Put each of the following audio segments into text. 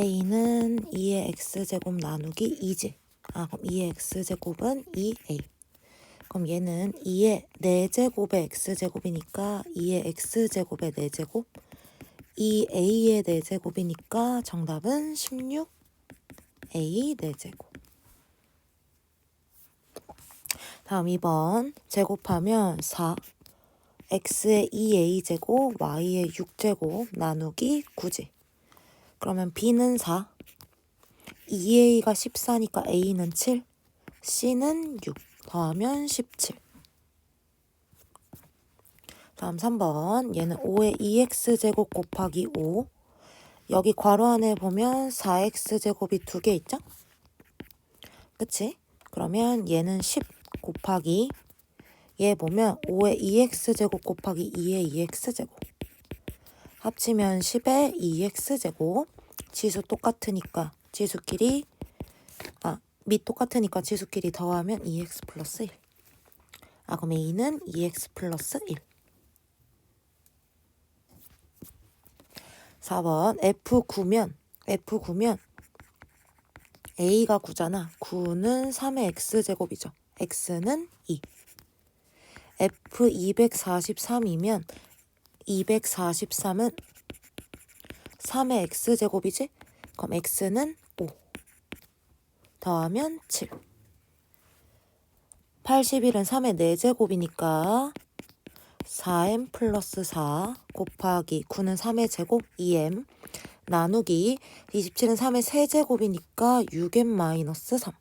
a는 2의 x제곱 나누기 2지. 아, 그럼 2의 x제곱은 2a. 그럼 얘는 2의 4제곱의 x제곱이니까 2의 x제곱의 4제곱. 2a의 4제곱이니까 정답은 16a 4제곱. 다음 2번 제곱하면 4 x의 2a제곱 y의 6제곱 나누기 9지. 그러면 b는 4 2a가 14니까 a는 7 c는 6 더하면 17 다음 3번. 얘는 5의 2x제곱 곱하기 5 여기 괄호 안에 보면 4x제곱이 두 개 있죠? 그치? 그러면 얘는 10 곱하기 얘 보면 5의 2x제곱 곱하기 2의 2x제곱 합치면 10의 2x제곱 지수 똑같으니까 지수끼리 아, 밑 똑같으니까 지수끼리 더하면 2x 플러스 1 아, 그럼 a는 2x 플러스 1 4번 F9면 F9면 A가 9잖아. 9는 3의 X제곱이죠. X는 2. F243이면 243은 3의 X제곱이지? 그럼 X는 5. 더하면 7. 81은 3의 4제곱이니까 4m 플러스 4 곱하기 9는 3의 제곱 2m 나누기 27은 3의 세제곱이니까 6m 마이너스 3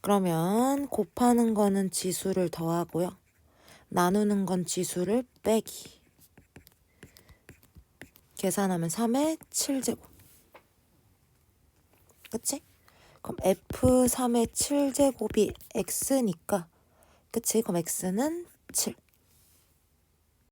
그러면 곱하는 거는 지수를 더하고요. 나누는 건 지수를 빼기 계산하면 3의 7제곱 그치? 그럼 F3의 7제곱이 X니까 그치? 그럼 X는 7.